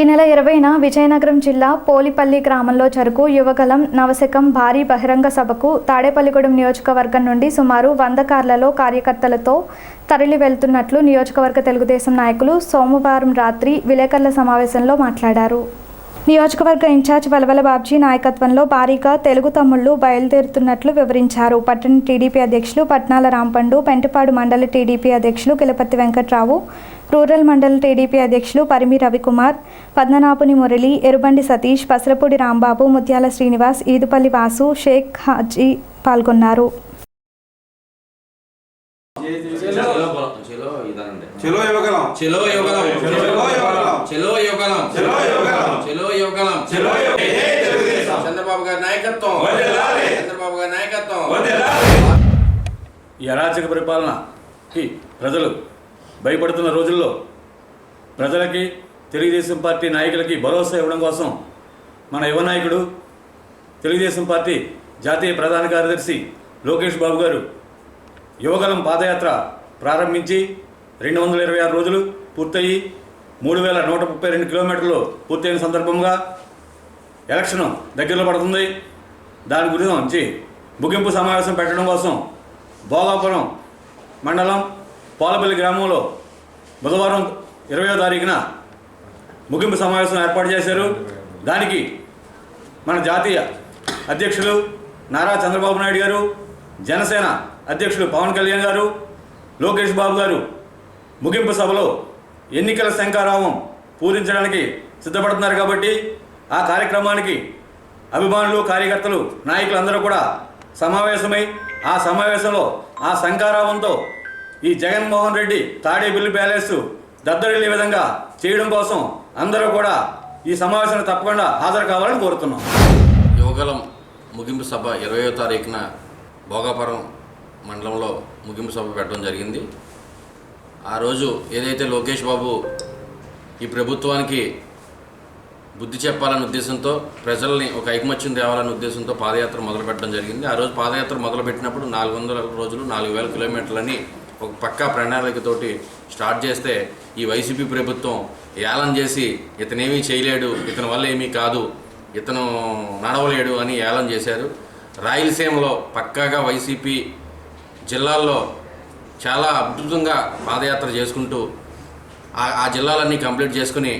ఈ నెల ఇరవైన విజయనగరం జిల్లా పోలిపల్లి గ్రామంలో జరుగు యువగలం నవశకం భారీ బహిరంగ సభకు తాడేపల్లిగూడెం నియోజకవర్గం నుండి సుమారు వంద కార్లలో కార్యకర్తలతో తరలి వెళ్తున్నట్లు నియోజకవర్గ తెలుగుదేశం నాయకులు సోమవారం రాత్రి విలేకరుల సమావేశంలో మాట్లాడారు. నియోజకవర్గ ఇన్ఛార్జ్ వలవల బాబ్జీ నాయకత్వంలో భారీగా తెలుగు తమ్ముళ్ళు బయలుదేరుతున్నట్లు వివరించారు. పట్టణ టీడీపీ అధ్యక్షులు పట్నాల రాంపండు పెంటపాడు మండల టీడీపీ అధ్యక్షులు కిలపతి వెంకట్రావు రూరల్ మండల టీడీపీ అధ్యక్షులు పరిమి రవికుమార్ పద్మనాభుని మురళి ఎరుబండి సతీష్ పసరపూడి రాంబాబు ముత్యాల శ్రీనివాస్ ఈదుపల్లి వాసు షేక్ హాజీ పాల్గొన్నారు. చెలో చెలో చెలో చెలో చెలో. చెలో. చంద్రబాబు గారి నాయకత్వం. చంద్రబాబు గారి నాయకత్వం. ఈ అరాచక పరిపాలనకి ప్రజలు భయపడుతున్న రోజుల్లో ప్రజలకి తెలుగుదేశం పార్టీ నాయకులకి భరోసా ఇవ్వడం కోసం మన యువ నాయకుడు తెలుగుదేశం పార్టీ జాతీయ ప్రధాన కార్యదర్శి లోకేష్ బాబు గారు యువగలం పాదయాత్ర ప్రారంభించి రెండు వందల ఇరవై ఆరు రోజులు పూర్తయి మూడు వేల నూట ముప్పై రెండు కిలోమీటర్లు పూర్తయిన సందర్భంగా ఎలక్షన్ దగ్గరలో పడుతుంది. దాని గురించి ముగింపు సమావేశం పెట్టడం కోసం భోగాపురం మండలం పాలపల్లి గ్రామంలో బుధవారం ఇరవయో తారీఖున ముగింపు సమావేశం ఏర్పాటు చేశారు. దానికి మన జాతీయ అధ్యక్షులు నారా చంద్రబాబు నాయుడు గారు జనసేన అధ్యక్షులు పవన్ కళ్యాణ్ గారు లోకేష్ బాబు గారు ముగింపు సభలో ఎన్నికల శంఖారావం పూరించడానికి సిద్ధపడుతున్నారు కాబట్టి ఆ కార్యక్రమానికి అభిమానులు కార్యకర్తలు నాయకులందరూ కూడా సమావేశమై ఆ సమావేశంలో ఆ శంఖారావంతో ఈ జగన్మోహన్ రెడ్డి తాడేపల్లి ప్యాలెస్ దద్దరిల్లే విధంగా చేయడం కోసం అందరూ కూడా ఈ సమావేశాన్ని తప్పకుండా హాజరు కావాలని కోరుతున్నాం. యువగలం ముగింపు సభ ఇరవయో తారీఖున భోగాపురం మండలంలో ముగింపు సభ పెట్టడం జరిగింది. ఆ రోజు ఏదైతే లోకేష్ బాబు ఈ ప్రభుత్వానికి బుద్ధి చెప్పాలనే ఉద్దేశంతో ప్రజల్ని ఒక ఐకమత్యం తేవాలనే ఉద్దేశంతో పాదయాత్ర మొదలుపెట్టడం జరిగింది. ఆ రోజు పాదయాత్ర మొదలుపెట్టినప్పుడు నాలుగు వందల రోజులు నాలుగు వేల కిలోమీటర్లని ఒక పక్కా ప్రణాళికతోటి స్టార్ట్ చేస్తే ఈ వైసీపీ ప్రభుత్వం ఏలం చేసి ఇతనేమీ చేయలేడు ఇతని వల్ల ఏమీ కాదు ఇతను నడవలేడు అని ఏలం చేశారు. రాయలసీమలో పక్కాగా వైసీపీ జిల్లాల్లో చాలా అద్భుతంగా పాదయాత్ర చేసుకుంటూ ఆ- ఆ జిల్లాలన్నీ కంప్లీట్ చేసుకుని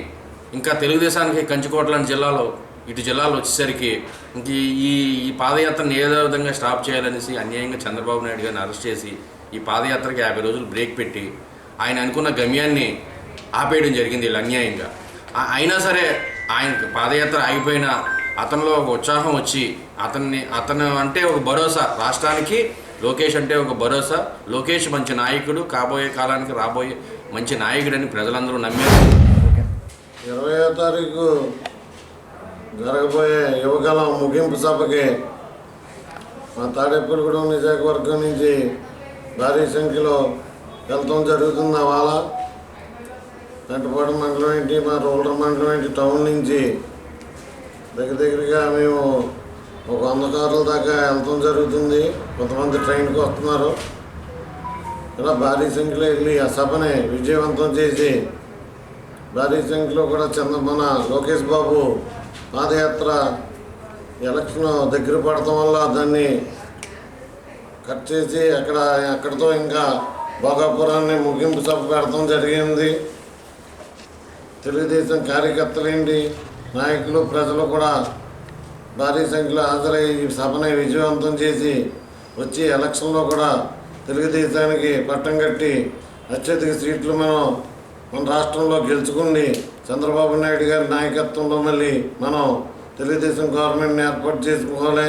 ఇంకా తెలుగుదేశానికి కంచుకోవట్లాంటి జిల్లాలో ఇటు జిల్లాలో వచ్చేసరికి ఇంక ఈ ఈ పాదయాత్రను ఏదో విధంగా స్టాప్ చేయాలనేసి అన్యాయంగా చంద్రబాబు నాయుడు గారిని అరెస్ట్ చేసి ఈ పాదయాత్రకి యాభై రోజులు బ్రేక్ పెట్టి ఆయన అనుకున్న గమ్యాన్ని ఆపేయడం జరిగింది వీళ్ళు అన్యాయంగా. అయినా సరే ఆయన పాదయాత్ర ఆగిపోయిన అతనిలో ఒక ఉత్సాహం వచ్చి అతన్ని అతను అంటే ఒక భరోసా. రాష్ట్రానికి లోకేష్ అంటే ఒక భరోసా. లోకేష్ మంచి నాయకుడు కాబోయే కాలానికి రాబోయే మంచి నాయకుడని ప్రజలందరూ నమ్మారు. ఇరవయో తారీఖు జరగబోయే యువకాలం ముగింపు సభకి మా తాడేపల్లిగూడెం నియోజకవర్గం నుంచి భారీ సంఖ్యలో వెళ్తాం జరుగుతుంది వాళ్ళ పెంటపాడు మండలం ఏంటి మా రూరల్ మండలం ఏంటి టౌన్ నుంచి దగ్గర దగ్గరగా మేము ఒక వంద కార్ల దాకా వెళ్తాం జరుగుతుంది. కొంతమంది ట్రైన్కి వస్తున్నారు. ఇలా భారీ సంఖ్యలో వెళ్ళి ఆ సభని విజయవంతం చేసి భారీ సంఖ్యలో కూడా చంద్ర మన లోకేష్ బాబు పాదయాత్ర ఎలక్షన్ దగ్గర పడటం వల్ల దాన్ని కట్ చేసి అక్కడ అక్కడితో ఇంకా భోగాపురాన్ని ముగింపు సభ పెడతాం జరిగింది. తెలుగుదేశం కార్యకర్తలేంటి నాయకులు ప్రజలు కూడా భారీ సంఖ్యలో హాజరై ఈ సభని విజయవంతం చేసి వచ్చి ఎలక్షన్లో కూడా తెలుగుదేశానికి పట్టం కట్టి అత్యధిక సీట్లు మనం మన రాష్ట్రంలో గెలుచుకుని చంద్రబాబు నాయుడు గారి నాయకత్వంలో మళ్ళీ మనం తెలుగుదేశం గవర్నమెంట్ని ఏర్పాటు చేసుకోవాలి.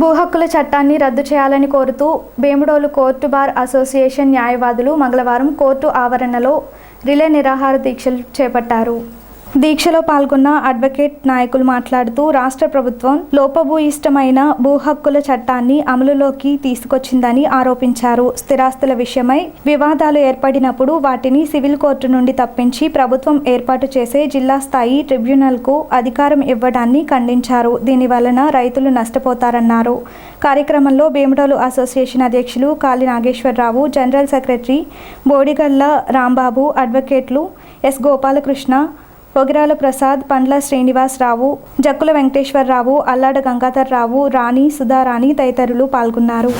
భూ హక్కుల చట్టాన్ని రద్దు చేయాలని కోరుతూ వేముడోలు కోర్టు బార్ అసోసియేషన్ న్యాయవాదులు మంగళవారం కోర్టు ఆవరణలో రిలే నిరాహార దీక్షలు చేపట్టారు. దీక్షలో పాల్గొన్న అడ్వకేట్ నాయకులు మాట్లాడుతూ రాష్ట్ర ప్రభుత్వం లోపభూయిష్టమైన భూ హక్కుల చట్టాన్ని అమలులోకి తీసుకొచ్చిందని ఆరోపించారు. స్థిరాస్తుల విషయమై వివాదాలు ఏర్పడినప్పుడు వాటిని సివిల్ కోర్టు నుండి తప్పించి ప్రభుత్వం ఏర్పాటు చేసే జిల్లా స్థాయి ట్రిబ్యునల్కు అధికారం ఇవ్వడాన్ని ఖండించారు. దీని వలన రైతులు నష్టపోతారన్నారు. కార్యక్రమంలో భీమడోలు అసోసియేషన్ అధ్యక్షులు కాళి నాగేశ్వరరావు జనరల్ సెక్రటరీ బోడిగల్ల రాంబాబు అడ్వకేట్లు ఎస్ గోపాలకృష్ణ పొగిరాల ప్రసాద్ పండ్ల శ్రీనివాసరావు జక్కుల వెంకటేశ్వరరావు అల్లాడ గంగాధర్రావు రాణి సుధారాణి తదితరులు పాల్గొన్నారు.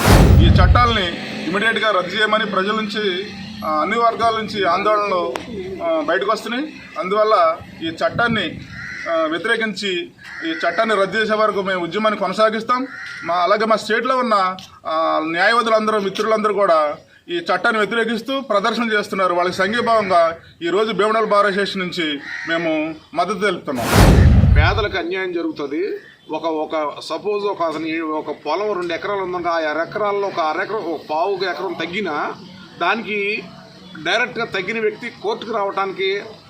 ఈ చట్టాలని ఇమీడియట్గా రద్దు చేయమని ప్రజల నుంచి అన్ని వర్గాల నుంచి ఆందోళనలు బయటకు వస్తున్నాయి. అందువల్ల ఈ చట్టాన్ని వ్యతిరేకించి ఈ చట్టాన్ని రద్దు చేసే వరకు మేము ఉద్యమాన్ని కొనసాగిస్తాం. మా అలాగే మా స్టేట్లో ఉన్న న్యాయవాదులందరూ మిత్రులందరూ కూడా ఈ చట్టాన్ని వ్యతిరేకిస్తూ ప్రదర్శన చేస్తున్నారు. వాళ్ళకి సంఘీభావంగా ఈరోజు భీమడల్ బార్ అసోసియేషన్ నుంచి మేము మద్దతు తెలుపుతున్నాం. పేదలకు అన్యాయం జరుగుతుంది. ఒక ఒక సపోజ్ ఒక అతని ఒక పొలం రెండు ఎకరాలు ఉందంటే ఆ అర ఎకరాల్లో ఒక అరెకరం ఒక పావు ఎకరం తగ్గినా దానికి డైరెక్ట్గా తగ్గిన వ్యక్తి కోర్టుకు రావడానికి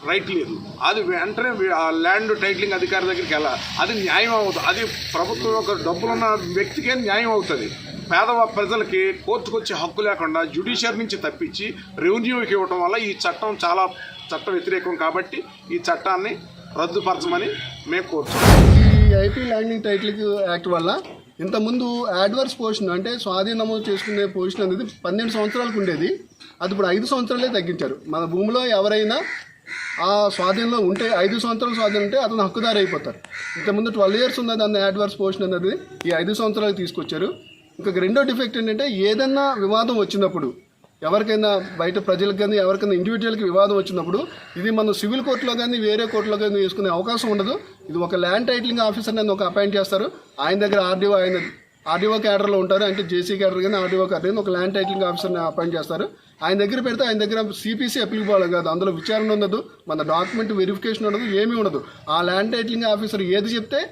రైట్ లేదు. అది వెంటనే ఆ ల్యాండ్ టైటిలింగ్ అధికారి దగ్గరికి వెళ్ళాలి. అది న్యాయం అవుతుంది. అది ప్రభుత్వం యొక్క డబ్బులున్న వ్యక్తికే న్యాయం అవుతుంది. పేదవ ప్రజలకి కోర్టుకొచ్చే హక్కు లేకుండా జ్యుడిషియర్ నుంచి తప్పించి రెవెన్యూకి ఇవ్వడం వల్ల ఈ చట్టం చాలా చట్ట వ్యతిరేకం కాబట్టి ఈ చట్టాన్ని రద్దుపరచమని మేము కోరుతున్నాం. ఈ ఐపీ ల్యాండింగ్ టైటిల్ యాక్ట్ వల్ల ఇంతకుముందు యాడ్వర్స్ పొజిషన్ అంటే స్వాధీనము చేసుకునే పొజిషన్ అనేది పన్నెండు సంవత్సరాలకు ఉండేది. అది ఇప్పుడు ఐదు సంవత్సరాలే తగ్గించారు. మన భూమిలో ఎవరైనా ఆ స్వాధీనంలో ఉంటే ఐదు సంవత్సరాల స్వాధీనం ఉంటే అతను హక్కుదారు అయిపోతారు ఇంతకుముందు ట్వెల్వ్ ఇయర్స్ ఉన్నది అన్న యాడ్వర్స్ పొజిషన్ అనేది ఈ ఐదు సంవత్సరాలు తీసుకొచ్చారు. ఇంకొక రెండో డిఫెక్ట్ ఏంటంటే ఏదన్నా వివాదం వచ్చినప్పుడు ఎవరికైనా బయట ప్రజలకు కానీ ఎవరికైనా ఇండివిజువల్కి వివాదం వచ్చినప్పుడు ఇది మనం సివిల్ కోర్టులో కానీ వేరే కోర్టులో కానీ వేసుకునే అవకాశం ఉండదు. ఇది ఒక ల్యాండ్ టైటిలింగ్ ఆఫీసర్ అని ఒక అపాయింట్ చేస్తారు. ఆయన దగ్గర ఆర్డీఓ ఆయన ఆర్డీఓ క్యాడర్లో ఉంటారు. అంటే జేసీ క్యాడర్ కానీ ఆర్డీఓ క్యాడర్ కానీ ఒక ల్యాండ్ టైటిలింగ్ ఆఫీసర్ని అపాయింట్ చేస్తారు. ఆయన దగ్గర పెడితే ఆయన దగ్గర సిపిసి అప్లికబుల్ కాదు. అందులో విచారణ ఉండదు. మన డాక్యుమెంట్ వెరిఫికేషన్ ఉండదు. ఏమీ ఉండదు. ఆ ల్యాండ్ టైటిలింగ్ ఆఫీసర్ ఏది చెప్తే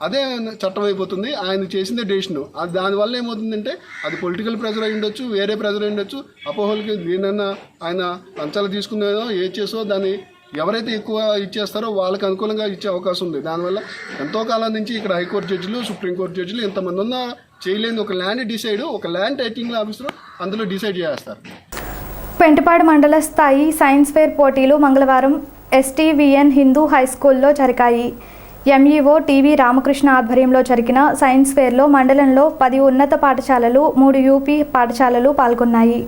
అదే చట్టం అయిపోతుంది. ఆయన చేసిందే డెసిషన్ అది దానివల్ల ఏమవుతుందంటే అది పొలిటికల్ ప్రెజర్ అయి ఉండొచ్చు వేరే ప్రెజర్ అయి ఉండొచ్చు. అపోహలకి దేనన్నా ఆయన లంచాలు తీసుకునేదో ఏ చేసో దాన్ని ఎవరైతే ఎక్కువ ఇచ్చేస్తారో వాళ్ళకి అనుకూలంగా ఇచ్చే అవకాశం ఉంది. దానివల్ల ఎంతో కాలం నుంచి ఇక్కడ హైకోర్టు జడ్జిలు సుప్రీంకోర్టు జడ్జిలు ఇంతమంది ఉన్న చేయలేని ఒక ల్యాండ్ డిసైడ్ ఒక ల్యాండ్ టైటింగ్ ఆఫీసర్ అందులో డిసైడ్ చేస్తారు పెంటపాడు మండల స్థాయి సైన్స్ ఫేర్ పోటీలు మంగళవారం ఎస్టీవీఎన్ హిందూ హై స్కూల్లో జరిగాయి. ఎంఈఓ టీవీ రామకృష్ణ ఆధ్వర్యంలో జరిగిన సైన్స్ ఫేర్లో మండలంలో పది ఉన్నత పాఠశాలలు మూడు యూపీ పాఠశాలలు పాల్గొన్నాయి.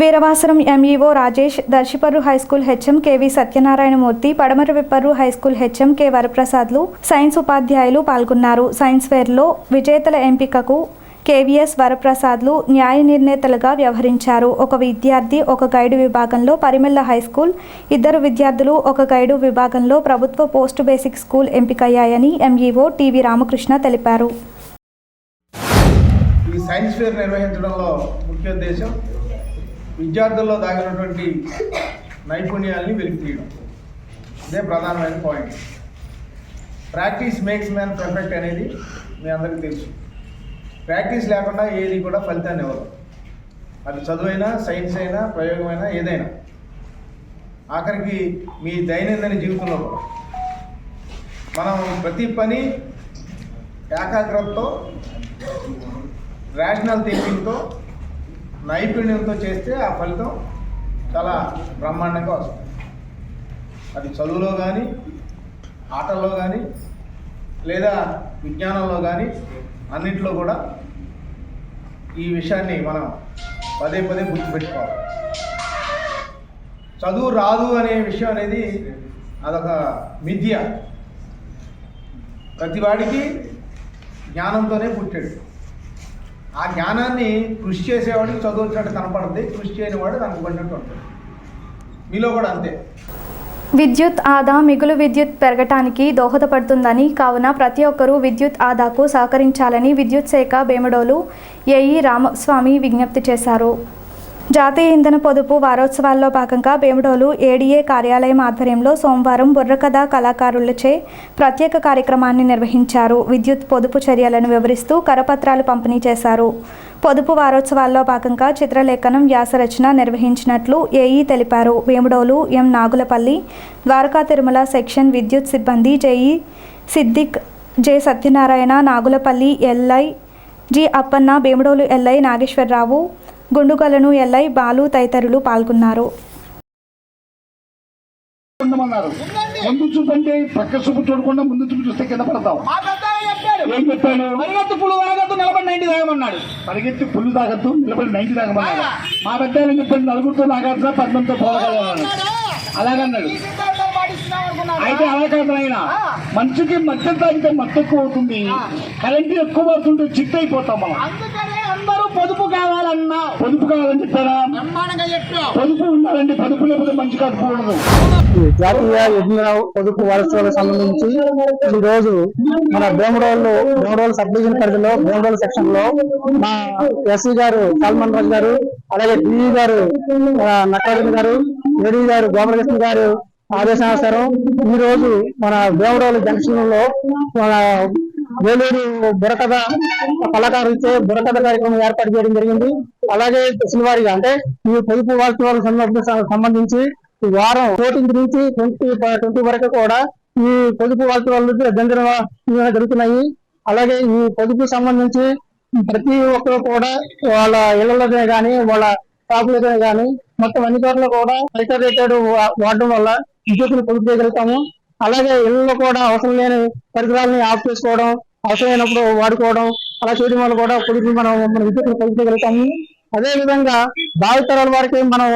Veeravasaram MEO Rajesh Darshiparru high school HM K V Satyanarayanamurthy Padamara Vipparru high school HM K వరప్రసాద్లు science ఉపాధ్యాయులు పాల్గొన్నారు. సైన్స్ ఫేర్లో విజేతల ఎంపికకు కేవీఎస్ వరప్రసాద్లు న్యాయ నిర్ణేతలుగా వ్యవహరించారు. ఒక విద్యార్థి ఒక గైడు విభాగంలో పరిమెల్ల హైస్కూల్ ఇద్దరు విద్యార్థులు ఒక గైడు విభాగంలో ప్రభుత్వ పోస్ట్ బేసిక్ స్కూల్ ఎంపికయ్యాయని ఎంఈఓ టీవీ రామకృష్ణ తెలిపారు. ఈ సైన్స్ ఫేర్ నిర్వహించడంలో ముఖ్య ఉద్దేశం విద్యార్థుల్లో దాగినటువంటి నైపుణ్యాలని వెలికి తీయడం. ఇదే ప్రధానమైన point. Practice makes man perfect అనేది మీ అందరికీ తెలుసు. ప్రాక్టీస్ లేకుండా ఏది కూడా ఫలితాన్ని ఇవ్వదు అది చదువైనా సైన్స్ అయినా ప్రయోగమైనా ఏదైనా. ఆఖరికి మీ దైనందిన జీవితంలో కూడా. మనం ప్రతి పని ఏకాగ్రతతో రేషనల్ థింకింగ్తో నైపుణ్యంతో చేస్తే ఆ ఫలితం చాలా బ్రహ్మాండంగా వస్తుంది. అది చదువులో కానీ ఆటల్లో కానీ లేదా విజ్ఞానంలో కానీ అన్నింటిలో కూడా ఈ విషయాన్ని మనం పదే పదే గుర్తుపెట్టుకోవాలి. చదువు రాదు అనే విషయం అనేది అదొక మిథ్య ప్రతివాడికి జ్ఞానంతోనే పుట్టాడు. ఆ జ్ఞానాన్ని కృషి చేసేవాడికి చదువు వచ్చినట్టు కనపడుతుంది కృషి చేయని వాడు దానికి పడినట్టు ఉంటుంది మీలో కూడా అంతే. విద్యుత్ ఆదా మిగులు విద్యుత్ పెరగటానికి దోహదపడుతుందని కావున ప్రతి ఒక్కరూ విద్యుత్ ఆదాకు సహకరించాలని విద్యుత్ శాఖ బేమడోలు ఏఈ రామస్వామి విజ్ఞప్తి చేశారు. జాతీయ ఇంధన పొదుపు వారోత్సవాల్లో భాగంగా బేమడోలు ఏడీఏ కార్యాలయం ఆధ్వర్యంలో సోమవారం బుర్రకథ కళాకారులచే ప్రత్యేక కార్యక్రమాన్ని నిర్వహించారు. విద్యుత్ పొదుపు చర్యలను వివరిస్తూ కరపత్రాలు పంపిణీ చేశారు. పొదుపు వారోత్సవాల్లో భాగంగా చిత్రలేఖనం వ్యాసరచన నిర్వహించినట్లు ఏఈ తెలిపారు. వేముడోలు ఎం. నాగులపల్లి ద్వారకా తిరుమల సెక్షన్ విద్యుత్ సిబ్బంది JE Siddiq J. Satyanarayana Nagulapalli LI G. Appanna Vemudolu LI Nageswararao Gundugolanu LI Balu తదితరులు పాల్గొన్నారు. ముందు చూపంటే చూపు చూడకుండా ముందు చూపు చూస్తే కింద పడతాం. ఏం చెప్పాడు పరిగెత్తి పులు తాగద్దు నిలబడి నైన్టీ తాగమన్నాడు పరిగెత్తి పుల్లు తాగద్దు నిలబడి నైన్టీ తాగమన్నాడు మా పెద్ద చెప్పాడు నలుగురితో తాగద్దా పద్మంతో పోగలమన్నాడు అలాగన్నాడు. అయితే అలా కాదు ఆయన మనిషికి మద్యం తాగితే మత్తు ఎక్కువ అవుతుంది. కరెంట్ ఎక్కువ అవుతుంటే చిట్ అయిపోతాం మనం. అందుకనే అందరూ పొదుపు కావాలన్నా. పొదుపు కావాలని చెప్పారా? పొదుపు ఉండాలండి పొదుపు లేకపోతే మంచి కట్టుకోవడదు జాతీయ యజ్ఞ పొదుపు వారసులకు సంబంధించి ఈ రోజు మన భీమడోళ్ళు భీమడోలు సబ్ డివిజన్ పరిధిలో భీమడోలు సెక్షన్లో మా ఎస్సీ గారు సల్మాన్ రాజు గారు అలాగే డిఈ గారు నటరాజన్ గారు ఏడీ గారు గోపాలకృష్ణ గారు ఆదేశానుసారం ఈ రోజు మన దేవరాలు జంక్షన్లో మన వేలూరు బురకథ కళాకారులతో బురకథ కార్యక్రమం ఏర్పాటు చేయడం జరిగింది. అలాగే దశలవారీగా అంటే ఈ పొదుపు వాస్తవాలకు సంబంధించి వారం ఫోర్టీన్త్ నుంచి ట్వంటీ ట్వంటీ వరకు కూడా ఈ పొదుపు వార్షికాలు జనజన జరుగుతున్నాయి అలాగే ఈ పొదుపు సంబంధించి ప్రతి ఒక్కరు కూడా వాళ్ళ ఇళ్ళలోనే కానీ వాళ్ళ షాపులతోనే కానీ మొత్తం అన్ని చోట్ల కూడా రేటెడ్ వాడడం వల్ల విద్యుత్తును పొదుపు చేయగలుగుతాము అలాగే ఇళ్ళలో కూడా అవసరం లేని పరికరాలని ఆఫ్ చేసుకోవడం అవసరమైనప్పుడు వాడుకోవడం అలా చేయడం వల్ల కూడా పొదుపు మనం మన విద్యుత్తును పొదుపు చేయగలుగుతాము అదే విధంగా భావితరాల వారికి మనం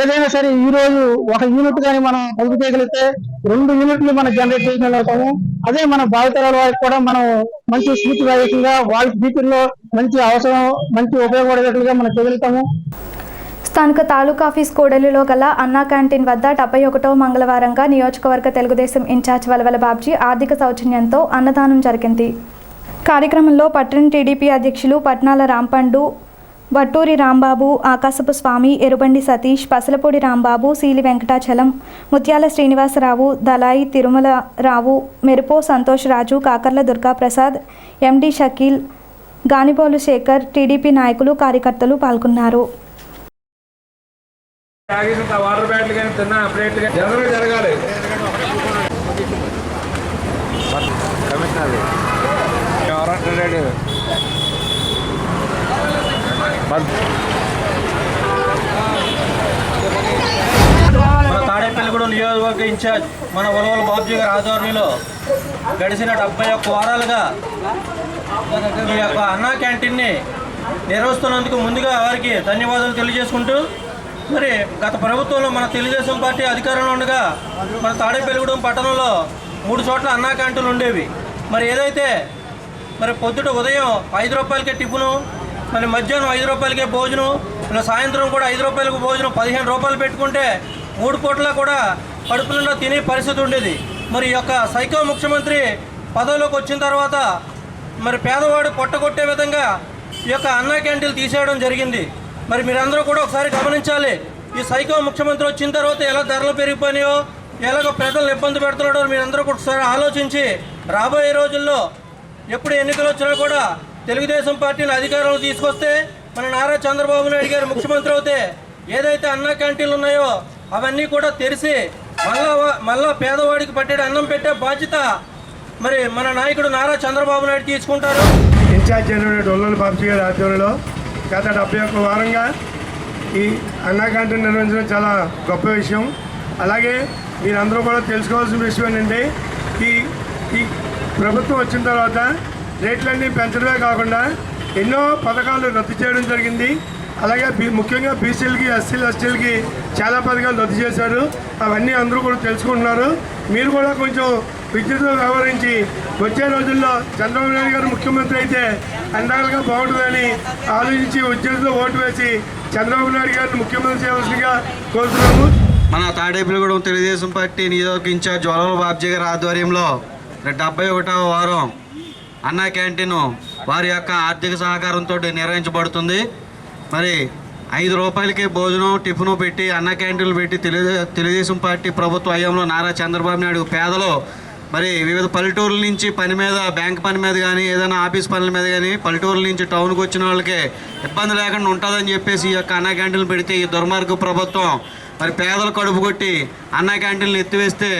ఏదైనా సరే ఈ రోజు ఒక యూనిట్ కానీ మనం పొదుపు చేయగలిగితే రెండు యూనిట్లు మనం జనరేట్ చేయగలుగుతాము. అదే మన భావితరాల వారికి కూడా మనం మంచి స్ఫూర్తిదాయకంగా వాళ్ళ ఫ్యూచర్లో మంచి అవసరం మంచి ఉపయోగపడేటట్లుగా మనం చేయగలుగుతాము. స్థానిక తాలూకా ఆఫీస్ కోడలిలో గల అన్నా క్యాంటీన్ వద్ద డెబ్బై ఒకటో మంగళవారంగా నియోజకవర్గ తెలుగుదేశం ఇన్ఛార్జ్ వలవల బాబ్జీ ఆర్థిక సౌజన్యంతో అన్నదానం జరిగింది. కార్యక్రమంలో పట్టణ టీడీపీ అధ్యక్షులు పట్నాల రాంపండు వట్టూరి రాంబాబు ఆకాశపు స్వామి ఎరుబండి సతీష్ పసలపూడి రాంబాబు సీలి వెంకటాచలం ముత్యాల శ్రీనివాసరావు దలాయి తిరుమల రావు మెరుపో సంతోష్ రాజు కాకర్ల దుర్గాప్రసాద్ ఎండి షకీల్ గానిపోలు శేఖర్ టీడీపీ నాయకులు కార్యకర్తలు పాల్గొన్నారు. వాటర్ బ్యాట్లు కానీ తిన్న ప్లేట్లు కానీ జనరల్ జరగాలి. ఎవరంటాడు మన తాడేపల్లిగూడెం నియోజకవర్గ ఇన్ఛార్జ్ మన ఉలవల బాబుజీ గారి ఆధ్వర్యంలో గడిచిన డెబ్బై ఒక్క వారాలుగా ఈ యొక్క అన్నా క్యాంటీన్ని నిర్వహిస్తున్నందుకు ముందుగా వారికి ధన్యవాదాలు తెలియజేసుకుంటూ మరి గత ప్రభుత్వంలో మన తెలుగుదేశం పార్టీ అధికారంలో ఉండగా మన తాడేపల్లిగూడెం పట్టణంలో మూడు చోట్ల అన్నా క్యాంటీన్లు ఉండేవి. మరి ఏదైతే మరి పొద్దుట ఉదయం ఐదు రూపాయలకే టిఫిను మరి మధ్యాహ్నం ఐదు రూపాయలకే భోజనం ఇలా సాయంత్రం కూడా ఐదు రూపాయలకు భోజనం పదిహేను రూపాయలు పెట్టుకుంటే మూడు పూట్ల కూడా కడుపు తినే పరిస్థితి ఉండేది. మరి ఈ యొక్క సైకో ముఖ్యమంత్రి పదవిలోకి వచ్చిన తర్వాత మరి పేదవాడు పొట్టగొట్టే విధంగా ఈ యొక్క అన్నా క్యాంటీన్లు తీసేయడం జరిగింది. మరి మీరందరూ కూడా ఒకసారి గమనించాలి. ఈ సైకో ముఖ్యమంత్రి వచ్చిన తర్వాత ఎలా ధరలు పెరిగిపోయినాయో ఎలాగో ప్రజలను ఇబ్బంది పెడుతున్నాడో మీరందరూ కూడా ఒకసారి ఆలోచించి రాబోయే రోజుల్లో ఎప్పుడు ఎన్నికలు వచ్చినా కూడా తెలుగుదేశం పార్టీని అధికారంలో తీసుకొస్తే మన నారా చంద్రబాబు నాయుడు గారు ముఖ్యమంత్రి అవుతే ఏదైతే అన్న క్యాంటీన్లు ఉన్నాయో అవన్నీ కూడా తెరిచి మళ్ళా మళ్ళా పేదవాడికి పట్టేడు అన్నం పెట్టే బాధ్యత మరి మన నాయకుడు నారా చంద్రబాబు నాయుడు తీసుకుంటారు. ఇన్ఛార్జ్ అయినటువంటి గారి ఆధ్వర్యంలో గత డెబ్బై ఒక్క వారంగా ఈ అన్నా క్యాంటీన్ నిర్వహించడం చాలా గొప్ప విషయం. అలాగే మీరందరూ కూడా తెలుసుకోవాల్సిన విషయం ఏంటంటే ఈ ఈ ప్రభుత్వం వచ్చిన తర్వాత రేట్లన్నీ పెంచడమే కాకుండా ఎన్నో పథకాలు రద్దు చేయడం జరిగింది. అలాగే ముఖ్యంగా బీసీలకి ఎస్సీలు ఎస్టీలకి చాలా పథకాలు రద్దు చేశారు. అవన్నీ అందరూ కూడా తెలుసుకుంటున్నారు. మీరు కూడా కొంచెం విద్యుత్తో వ్యవహరించి వచ్చే రోజుల్లో చంద్రబాబు నాయుడు గారు ముఖ్యమంత్రి అయితే అండాలుగా బాగుంటుందని ఆలోచించి ఉద్యోగులతో ఓటు వేసి చంద్రబాబు నాయుడు గారిని ముఖ్యమంత్రి చేయవలసిందిగా కోరుతున్నాము. మన తాడేపల్లిగూడెం తెలుగుదేశం పార్టీ నియోజక ఇన్ఛార్జ్ వలవ బాబ్జీ గారి ఆధ్వర్యంలో డెబ్బై ఒకటవ వారం అన్నా క్యాంటీన్ వారి యొక్క ఆర్థిక సహకారంతో నిర్వహించబడుతుంది. మరి ఐదు రూపాయలకి భోజనం టిఫిన్ పెట్టి అన్న క్యాంటీన్లు పెట్టి తెలుగు తెలుగుదేశం పార్టీ ప్రభుత్వ హయాంలో నారా చంద్రబాబు నాయుడు పేదలు మరి వివిధ పల్లెటూర్ల నుంచి పని మీద బ్యాంక్ పని మీద కానీ ఏదైనా ఆఫీస్ పనుల మీద కానీ పల్లెటూర్ల నుంచి టౌన్కి వచ్చిన వాళ్ళకి ఇబ్బంది లేకుండా ఉంటుందని చెప్పేసి ఈ యొక్క అన్న క్యాంటీన్లు పెడితే ఈ దుర్మార్గ ప్రభుత్వం మరి పేదలు కడుపు కొట్టి అన్న క్యాంటీన్లు ఎత్తివేస్తే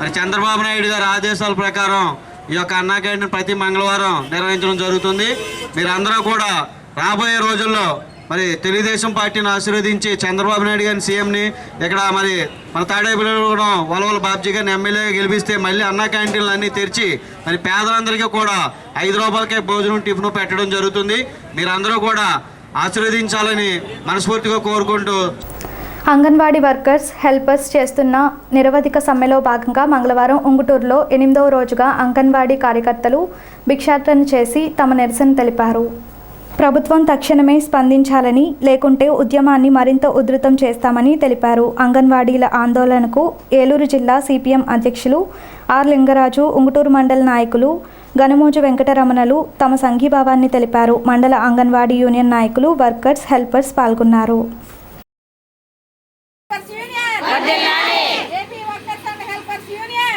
మరి చంద్రబాబు నాయుడు గారి ఆదేశాల ప్రకారం ఈ యొక్క అన్నా క్యాంటీన్ ప్రతి మంగళవారం నిర్వహించడం జరుగుతుంది. మీరందరూ కూడా రాబోయే రోజుల్లో మరి తెలుగుదేశం పార్టీని ఆశీర్వదించి చంద్రబాబు నాయుడు గారిని సీఎంని ఇక్కడ మరి మన కూడా వలవల బాబ్జీ గారిని ఎమ్మెల్యేగా గెలిపిస్తే మళ్ళీ అన్నా క్యాంటీన్లు అన్నీ తెరిచి మరి పేదలందరికీ కూడా ఐదు రూపాయలకే భోజనం టిఫిన్ పెట్టడం జరుగుతుంది. మీరందరూ కూడా ఆశీర్వదించాలని మనస్ఫూర్తిగా కోరుకుంటూ అంగన్వాడీ వర్కర్స్ హెల్పర్స్ చేస్తున్న నిరవధిక సమ్మెలో భాగంగా మంగళవారం ఉంగుటూరులో ఎనిమిదవ రోజుగా అంగన్వాడీ కార్యకర్తలు భిక్షాటన చేసి తమ నిరసన తెలిపారు. ప్రభుత్వం తక్షణమే స్పందించాలని లేకుంటే ఉద్యమాన్ని మరింత ఉధృతం చేస్తామని తెలిపారు. అంగన్వాడీల ఆందోళనకు ఏలూరు జిల్లా సిపిఎం అధ్యక్షులు ఆర్ లింగరాజు ఉంగుటూరు మండల నాయకులు గనుమోజు వెంకటరమణలు తమ సంఘీభావాన్ని తెలిపారు. మండల అంగన్వాడీ యూనియన్ నాయకులు వర్కర్స్ హెల్పర్స్ పాల్గొన్నారు AP workers and helpers union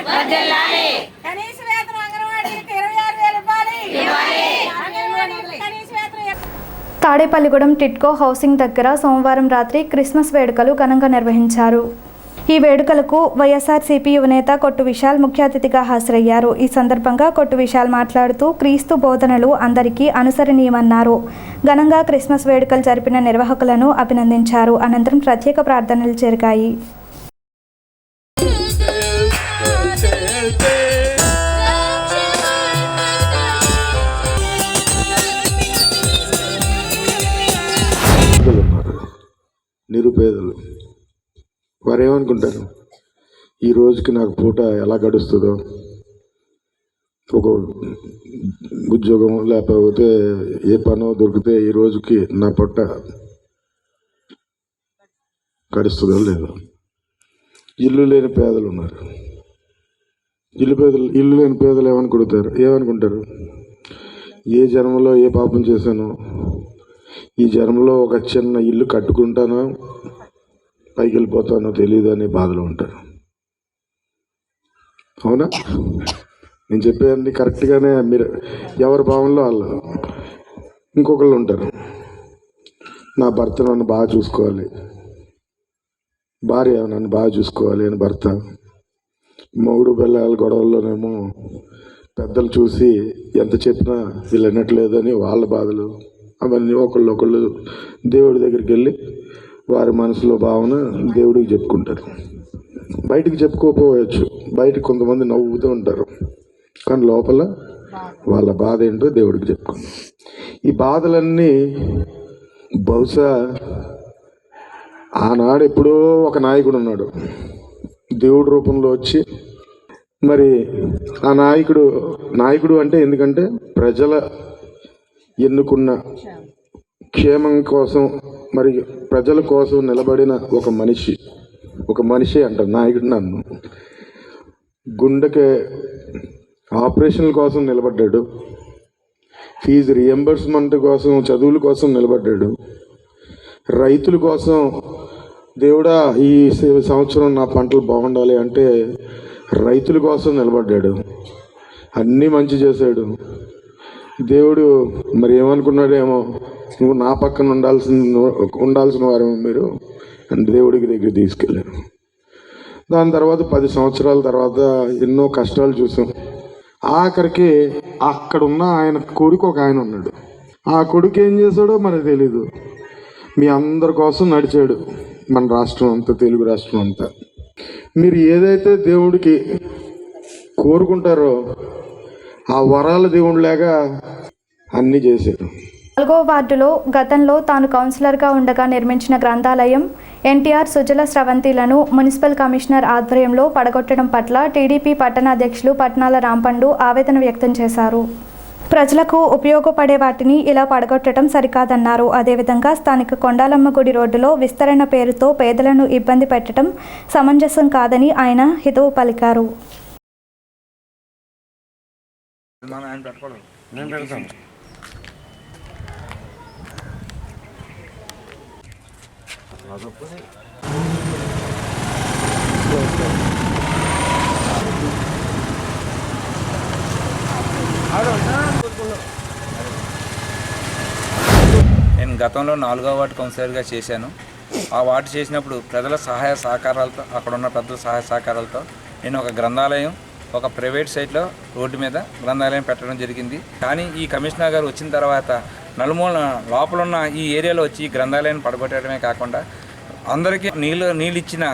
కనీస వేతనం అంగన్వాడీలకు ఇరవై ఆరు వేలు ఇవ్వాలి అంగన్వాడీలకు కనీస వేతనం తాడేపల్లిగూడెం టిట్కో హౌసింగ్ దగ్గర సోమవారం రాత్రి క్రిస్మస్ వేడుకలు ఘనంగా నిర్వహించారు. ఈ వేడుకలకు వైఎస్ఆర్సీపీ యువనేత కొట్టు విశాల్ ముఖ్య అతిథిగా హాజరయ్యారు. ఈ సందర్భంగా కొట్టు విశాల్ మాట్లాడుతూ క్రీస్తు బోధనలు అందరికీ అనుసరణీయమన్నారు. ఘనంగా క్రిస్మస్ వేడుకలు జరిపిన నిర్వాహకులను అభినందించారు. అనంతరం ప్రత్యేక ప్రార్థనలు జరిగాయి. వారు ఏమనుకుంటారు? ఈ రోజుకి నాకు పూట ఎలా గడుస్తుందో? ఒక ఉద్యోగం లేకపోతే ఏ పనో దొరికితే ఈ రోజుకి నా పొట్ట గడుస్తుందో లేదో. ఇల్లు లేని పేదలు ఉన్నారు. ఇల్లు పేదలు ఇల్లు లేని పేదలు ఏమనుకుంటారు? ఏమనుకుంటారు? ఏ జన్మలో ఏ పాపం చేశానో? ఈ జన్మలో ఒక చిన్న ఇల్లు కట్టుకుంటానో? పైకి వెళ్ళిపోతానో తెలియదు అనే బాధలో ఉంటారు. అవునా? నేను చెప్పేది కరెక్ట్గానే మీరు ఎవరి భావంలో వాళ్ళు ఇంకొకళ్ళు ఉంటారు. నా భర్త నన్ను బాగా చూసుకోవాలి. భార్య నన్ను బాగా చూసుకోవాలి అని భర్త. మొగుడు పిల్లల గొడవల్లోనేమో పెద్దలు చూసి ఎంత చెప్పినా వీళ్ళు వినట్లేదని వాళ్ళ బాధలు. అవన్నీ ఒకళ్ళు ఒకళ్ళు దేవుడి దగ్గరికి వెళ్ళి వారి మనసులో భావన దేవుడికి చెప్పుకుంటారు. బయటికి చెప్పుకోకపోవచ్చు. బయటకు కొంతమంది నవ్వుతూ ఉంటారు. కానీ లోపల వాళ్ళ బాధ ఏంటో దేవుడికి చెప్పుకుంటారు. ఈ బాధలన్నీ బహుశా ఆనాడు ఎప్పుడో ఒక నాయకుడు ఉన్నాడు. దేవుడి రూపంలో వచ్చి మరి ఆ నాయకుడు నాయకుడు అంటే ఎందుకంటే ప్రజల ఎన్నుకున్న క్షేమం కోసం మరి ప్రజల కోసం నిలబడిన ఒక మనిషి ఒక మనిషి అంటారు నాయకుడు నన్ను. గుండెకి ఆపరేషన్ల కోసం నిలబడ్డాడు. ఫీజు రియంబర్స్మెంట్ కోసం చదువుల కోసం నిలబడ్డాడు. రైతుల కోసం దేవుడా ఈ సంవత్సరం నా పంటలు బాగుండాలి అంటే రైతుల కోసం నిలబడ్డాడు. అన్నీ మంచి చేశాడు. దేవుడు మరి ఏమనుకున్నాడేమో నువ్వు నా పక్కన ఉండాల్సిన ఉండాల్సిన వారు మీరు? అని దేవుడికి దగ్గర తీసుకెళ్ళారు. దాని తర్వాత పది సంవత్సరాల తర్వాత ఎన్నో కష్టాలు చూసాం. ఆఖరికి అక్కడున్న ఆయన కొడుకు ఒక ఆయన ఉన్నాడు. ఆ కొడుకు ఏం చేశాడో మనకు తెలీదు. మీ అందరి కోసం నడిచాడు. మన రాష్ట్రం అంతా తెలుగు రాష్ట్రం అంతా. మీరు ఏదైతే దేవుడికి కోరుకుంటారో ఆ వరాల దేవుడిలాగా అన్నీ చేశారు. నాలుగో వార్డులో గతంలో తాను కౌన్సిలర్గా ఉండగా నిర్మించిన గ్రంథాలయం ఎన్టీఆర్ సుజల స్రవంతిలను మున్సిపల్ కమిషనర్ ఆధ్వర్యంలో పడగొట్టడం పట్ల టీడీపీ పట్టణాధ్యక్షులు పట్నాల రాంపండు ఆవేదన వ్యక్తం చేశారు. ప్రజలకు ఉపయోగపడే వాటిని ఇలా పడగొట్టడం సరికాదన్నారు. అదేవిధంగా స్థానిక కొండాలమ్మ గుడి రోడ్డులో విస్తరణ పేరుతో పేదలను ఇబ్బంది పెట్టడం సమంజసం కాదని ఆయన హితవు పలికారు. నేను గతంలో నాలుగో వార్డు కౌన్సిలర్గా చేశాను. ఆ వార్డు చేసినప్పుడు ప్రజల సహాయ సహకారాలతో అక్కడ ఉన్న పెద్దల సహాయ సహకారాలతో నేను ఒక గ్రంథాలయం ఒక ప్రైవేట్ సైట్లో రోడ్డు మీద గ్రంథాలయం పెట్టడం జరిగింది. కానీ ఈ కమిషనర్ గారు వచ్చిన తర్వాత నలుమూల లోపల ఉన్న ఈ ఏరియాలో వచ్చి ఈ గ్రంథాలయాన్ని పడగొట్టడమే కాకుండా అందరికీ నీళ్ళు నీళ్ళు ఇచ్చిన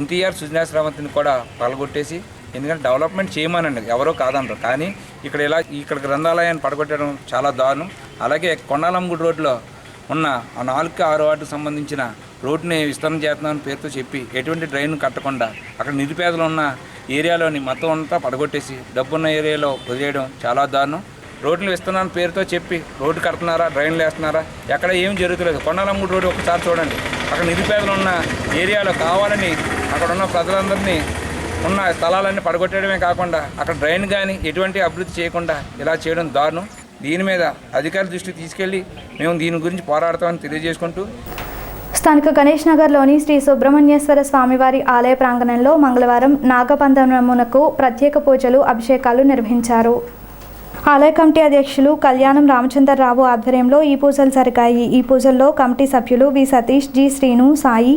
ఎన్టీఆర్ సుజనాశ్రవంతిని కూడా పగలగొట్టేసి ఎందుకంటే డెవలప్మెంట్ చేయమనండి ఎవరో కాదనరు కానీ ఇక్కడ ఇలా ఇక్కడ గ్రంథాలయాన్ని పడగొట్టడం చాలా దారుణం. అలాగే కొండాలంగుడి రోడ్లో ఉన్న ఆ నాలుగు ఆరు వాటికి సంబంధించిన రోడ్డుని విస్తరణ చేస్తున్నామని పేరుతో చెప్పి ఎటువంటి డ్రైన్ కట్టకుండా అక్కడ నిరుపేదలు ఉన్న ఏరియాలోని మొత్తం అంతా పడగొట్టేసి డబ్బున్న ఏరియాలో వదిలేయడం చాలా దారుణం. రోడ్లు ఇస్తున్నాను పేరుతో చెప్పి రోడ్డు కడుతున్నారా డ్రైన్లు వేస్తున్నారా ఎక్కడ ఏం జరుగుతులేదు. కొండలమ్మూడు రోడ్డు ఒకసారి చూడండి. అక్కడ నిరుపేదలు ఉన్న ఏరియాలో కావాలని అక్కడ ఉన్న ప్రజలందరినీ ఉన్న స్థలాలన్నీ పడగొట్టడమే కాకుండా అక్కడ డ్రైన్ కానీ ఎటువంటి అభివృద్ధి చేయకుండా ఇలా చేయడం దారుణం. దీని మీద అధికారుల దృష్టికి తీసుకెళ్ళి మేము దీని గురించి పోరాడతామని తెలియజేసుకుంటూ స్థానిక గణేష్ నగర్లోని శ్రీ సుబ్రహ్మణ్యేశ్వర స్వామివారి ఆలయ ప్రాంగణంలో మంగళవారం నాగబంధనమునకు ప్రత్యేక పూజలు అభిషేకాలు నిర్వహించారు. ఆలయ కమిటీ అధ్యక్షులు కళ్యాణం రామచంద్రరావు ఆధ్వర్యంలో ఈ పూజలు జరిగాయి. ఈ పూజల్లో కమిటీ సభ్యులు V. Satish G. Srinu Sai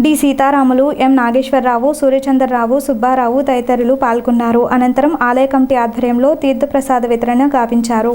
D. Seetharamulu M. Nageswararao Suryachandrarao Subbarao తదితరులు పాల్గొన్నారు. అనంతరం ఆలయ కమిటీ ఆధ్వర్యంలో తీర్థప్రసాద వితరణ గావించారు.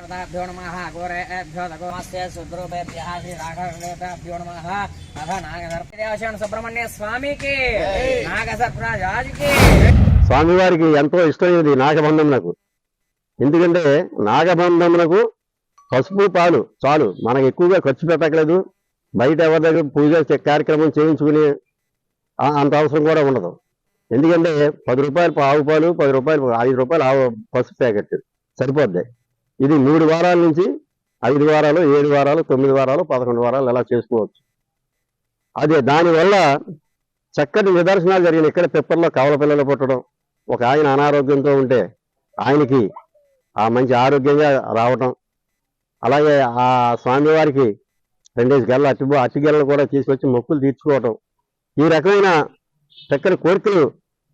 దేవతాభ్యో నమ ఘోరేభ్యో తగోమస్య సుద్రూపేభ్య శ్రీరాఘవేభ్యో నమ అథ నాగసర్పదేవశరణ సుబ్రహ్మణ్య స్వామికి నాగసర్పరాజుకి స్వామివారికి ఎంతో ఇష్టమైనది నాగబంధమునకు. ఎందుకంటే నాగబంధమునకు పసుపు పాలు చాలు. మనకు ఎక్కువగా ఖర్చు పెట్టకలేదు బయట ఎవరి దగ్గర పూజ కార్యక్రమం చేయించుకునే అంత అవసరం కూడా ఉండదు. ఎందుకంటే పది రూపాయలు ఆవు పాలు పది రూపాయలు ఐదు రూపాయలు ఆవు పసుపు ప్యాకెట్ సరిపోద్ది. ఇది మూడు వారాల నుంచి ఐదు వారాలు ఏడు వారాలు తొమ్మిది వారాలు పదకొండు వారాలు ఇలా చేసుకోవచ్చు. అదే దానివల్ల చక్కటి నిదర్శనాలు జరిగిన ఇక్కడ పెప్పర్లో కవల పిల్లలు పుట్టడం ఒక ఆయన అనారోగ్యంతో ఉంటే ఆయనకి ఆ మంచి ఆరోగ్యంగా రావటం అలాగే ఆ స్వామివారికి రెండేసి గల్ల అట్టి అట్టిగెల్లలు కూడా తీసుకొచ్చి మొక్కులు తీర్చుకోవటం. ఈ రకమైన చక్కని కోరికలు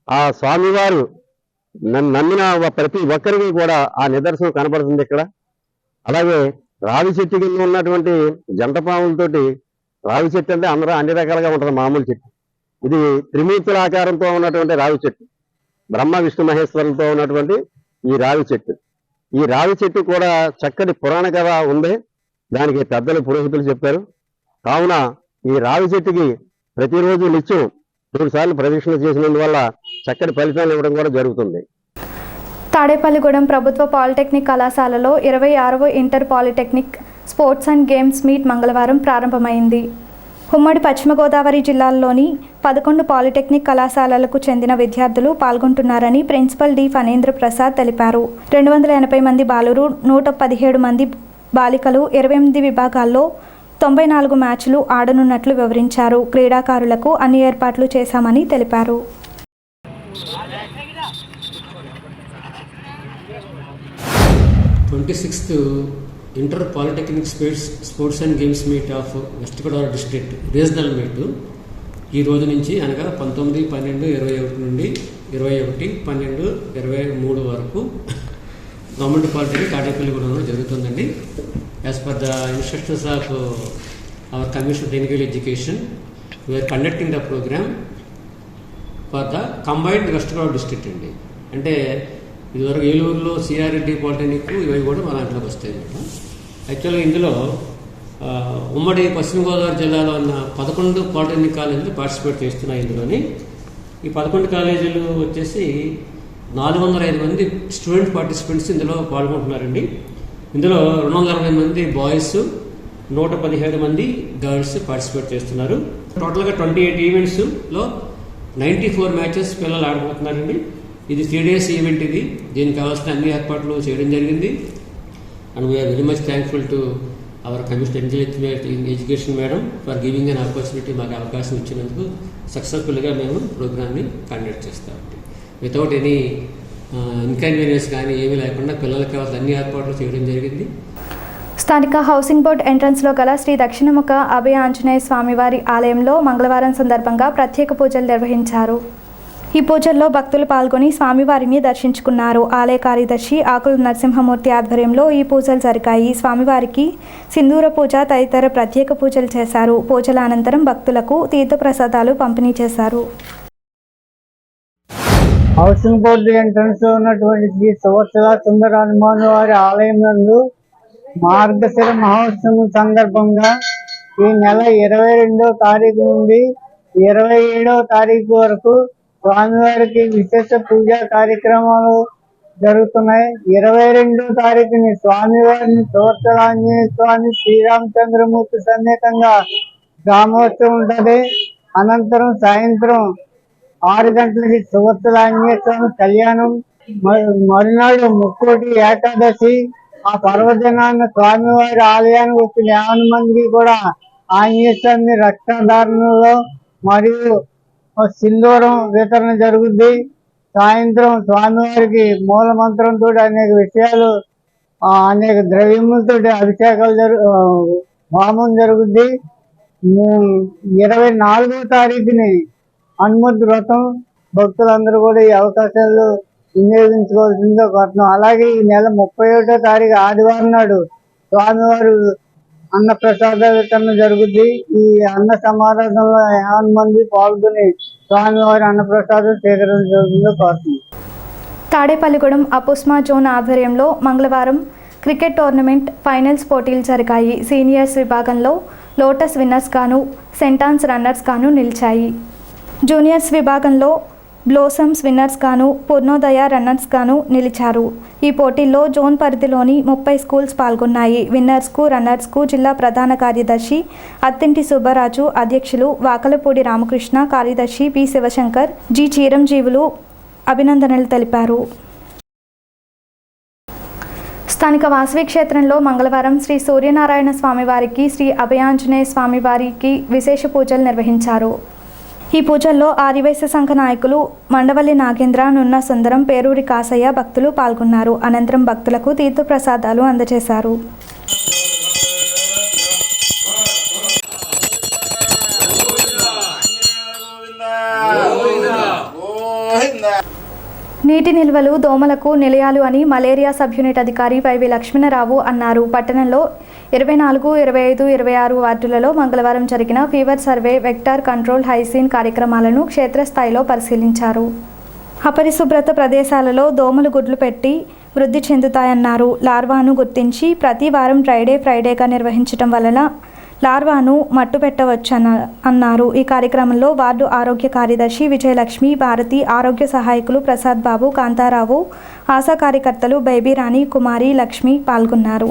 ఆ స్వామివారు నమ్మిన ప్రతి ఒక్కరికి కూడా ఆ నిదర్శనం కనబడుతుంది ఇక్కడ. అలాగే రావి చెట్టు కింద ఉన్నటువంటి జంటపాములతోటి రావి చెట్టు అంటే అందరూ అన్ని రకాలుగా ఉంటుంది మామూలు చెట్టు. ఇది త్రిమూర్తుల ఆకారంతో ఉన్నటువంటి రావి చెట్టు. బ్రహ్మ విష్ణు మహేశ్వరులతో ఉన్నటువంటి ఈ రావి చెట్టు. ఈ రావి చెట్టు కూడా చక్కటి పురాణ కథ ఉంది. దానికి పెద్దలు పురోహితులు చెప్పారు. కావున ఈ రావి చెట్టుకి ప్రతిరోజు నిత్యం మూడు సార్లు ప్రదక్షిణ చేసినందువల్ల చక్కటి ఫలితాలు ఇవ్వడం కూడా జరుగుతుంది. తాడేపల్లిగూడెం ప్రభుత్వ పాలిటెక్నిక్ కళాశాలలో ఇరవై ఆరవ inter polytechnic sports and games meet మంగళవారం ప్రారంభమైంది. ఉమ్మడి పశ్చిమ గోదావరి జిల్లాల్లోని పదకొండు పాలిటెక్నిక్ కళాశాలలకు చెందిన విద్యార్థులు పాల్గొంటున్నారని ప్రిన్సిపల్ డి ఫణేంద్ర ప్రసాద్ తెలిపారు. రెండు వందల ఎనభై మంది బాలురు నూట పదిహేడు మంది బాలికలు ఇరవై ఎనిమిది విభాగాల్లో తొంభై నాలుగు మ్యాచ్లు ఆడనున్నట్లు వివరించారు. క్రీడాకారులకు అన్ని ఏర్పాట్లు చేశామని తెలిపారు. Twenty sixth inter polytechnic sports sports and games meet of West Godavari district regional meet. ఈ రోజు నుంచి అనగా పంతొమ్మిది పన్నెండు ఇరవై ఒకటి నుండి ఇరవై ఒకటి పన్నెండు ఇరవై మూడు వరకు గవర్నమెంట్ పాలిటెక్నిక్ కూడా జరుగుతుందండి. As per the instructions of our commission technical education we're conducting the program for the combined West Godavari district అండి. అంటే ఇదివరకు ఏలూరులో సిఆర్రెడ్డి పాలిటెక్నిక్ ఇవి కూడా మా దాంట్లోకి వస్తాయి. యాక్చువల్గా ఇందులో ఉమ్మడి పశ్చిమ గోదావరి జిల్లాలో ఉన్న పదకొండు పాలిటెక్నిక్ కాలేజీలు పార్టిసిపేట్ చేస్తున్నాయి ఇందులోని. ఈ పదకొండు కాలేజీలు వచ్చేసి నాలుగు వందల ఐదు మంది స్టూడెంట్ పార్టిసిపెంట్స్ ఇందులో పాల్గొంటున్నారండి. ఇందులో రెండు వందల అరవై మంది బాయ్స్ నూట పదిహేడు మంది గర్ల్స్ పార్టిసిపేట్ చేస్తున్నారు. టోటల్గా ట్వంటీ ఎయిట్ ఈవెంట్స్లో నైంటీ ఫోర్ మ్యాచెస్ పిల్లలు ఆడబోతున్నారండి. ఇది త్రీ డేస్ ఈవెంట్ ఇది. దీనికి కావాల్సిన అన్ని ఏర్పాట్లు చేయడం జరిగింది. And we're very much thankful to our commission education madam for giving an opportunity మాకు అవకాశం ఇచ్చినందుకు సక్సెస్ఫుల్గా మేము ప్రోగ్రామ్ని కండక్ట్ చేస్తాం. వితౌట్ ఎనీ ఇన్కన్వీనియన్స్ కానీ ఏమీ లేకుండా పిల్లలకి కావాల్సిన అన్ని ఏర్పాట్లు చేయడం జరిగింది. స్థానిక హౌసింగ్ బోర్డ్ ఎంట్రన్స్లో గల శ్రీ దక్షిణముఖ అభయ ఆంజనేయ స్వామివారి ఆలయంలో మంగళవారం సందర్భంగా ప్రత్యేక పూజలు నిర్వహించారు. ఈ పూజల్లో భక్తులు పాల్గొని స్వామివారిని దర్శించుకున్నారు. ఆలయ కార్యదర్శి ఆకుల నరసింహమూర్తి ఆధ్వర్యంలో ఈ పూజలు జరిగాయి. స్వామివారికి సింధూర పూజ తదితర ప్రత్యేక పూజలు చేశారు. పూజల అనంతరం భక్తులకు తీర్థప్రసాదాలు పంపిణీ చేశారు. హౌసింగ్ బోర్డు ఎంట్రన్స్లో ఉన్నటువంటి శ్రీ సువత్సల సుందర హనుమాన్ వారి ఆలయం నందు మార్గశిర మహోత్సవం సందర్భంగా ఈ నెల ఇరవై రెండో తారీఖు నుండి ఇరవై ఏడవ తారీఖు వరకు స్వామివారికి విశేష పూజా కార్యక్రమాలు జరుగుతున్నాయి. ఇరవై రెండో తారీఖుని స్వామివారిని సువత్సల స్వామి శ్రీరామచంద్రమూర్తి సమేతంగా గ్రామోత్సవం ఉంటది. అనంతరం సాయంత్రం ఆరు గంటలకి సువత్సల స్వామి కళ్యాణం మ- మరునాడు ముక్కోటి ఏకాదశి. ఆ పర్వదినాన్న స్వామివారి ఆలయానికి వచ్చిన యావన మందికి కూడా ఆంజనేయ స్వామి రక్తధారణలో మరియు సింధూరం వితరణ జరుగుద్ది. సాయంత్రం స్వామివారికి మూల మంత్రంతో అనేక విషయాలు అనేక ద్రవ్యములతో అభిషేకాలు జరు హోమం జరుగుద్ది. ఇరవై నాలుగో తారీఖుని హనుమతి వ్రతం. భక్తులందరూ కూడా ఈ అవకాశాలు వినియోగించుకోవాల్సిందిగా కోరుతున్నాం. అలాగే ఈ నెల ముప్పై ఒకటో తారీఖు ఆదివారం నాడు స్వామివారు అన్న ప్రసాద వితరణ జరుగుద్ది. ఈ అన్న సమారాధనలో యాభై మంది పాల్గొని స్వామివారి అన్న ప్రసాదం స్వీకరించవలసిందిగా కోరుతుంది తాడేపల్లిగూడెం అపుస్మా జోన్ ఆధ్వర్యంలో మంగళవారం క్రికెట్ టోర్నమెంట్ ఫైనల్స్ పోటీలు జరిగాయి. సీనియర్స్ విభాగంలో లోటస్ విన్నర్స్ గాను సెంటాన్స్ రన్నర్స్ గాను నిలిచాయి. జూనియర్స్ విభాగంలో బ్లోసమ్స్ విన్నర్స్ గాను పూర్ణోదయ రన్నర్స్ గాను నిలిచారు. ఈ పోటీల్లో జోన్ పరిధిలోని ముప్పై స్కూల్స్ పాల్గొన్నాయి. విన్నర్స్కు రన్నర్స్కు జిల్లా ప్రధాన కార్యదర్శి అత్తింటి సుబ్బరాజు అధ్యక్షులు వాకలపూడి రామకృష్ణ కార్యదర్శి పి శివశంకర్ జి చీరంజీవులు అభినందనలు తెలిపారు. స్థానిక వాసవి క్షేత్రంలో మంగళవారం శ్రీ సూర్యనారాయణ స్వామివారికి శ్రీ అభయాంజనేయ స్వామివారికి విశేష పూజలు నిర్వహించారు. ఈ పూజల్లో ఆదివైశ్య సంఘ నాయకులు మండవల్లి నాగేంద్ర నున్న సుందరం పేరూరి కాసయ్య భక్తులు పాల్గొన్నారు. అనంతరం భక్తులకు తీర్థప్రసాదాలు అందజేశారు. నీటి నిల్వలు దోమలకు నిలయాలు అని మలేరియా సబ్ యూనిట్ అధికారి వైవి లక్ష్మణరావు అన్నారు. పట్టణంలో ఇరవై నాలుగు ఇరవై ఐదు ఇరవై ఆరు వార్డులలో మంగళవారం జరిగిన fever survey vector control hygiene కార్యక్రమాలను క్షేత్రస్థాయిలో పరిశీలించారు. అపరిశుభ్రత ప్రదేశాలలో దోమలు గుడ్లు పెట్టి వృద్ధి చెందుతాయన్నారు. లార్వాను గుర్తించి ప్రతి వారం ఫ్రైడే ఫ్రైడేగా నిర్వహించడం వలన లార్వాను మట్టు పెట్టవచ్చన్న అన్నారు. ఈ కార్యక్రమంలో వార్డు ఆరోగ్య కార్యదర్శి విజయలక్ష్మి భారతి ఆరోగ్య సహాయకులు ప్రసాద్ బాబు కాంతారావు ఆశా కార్యకర్తలు బేబీరాణి కుమారి లక్ష్మి పాల్గొన్నారు.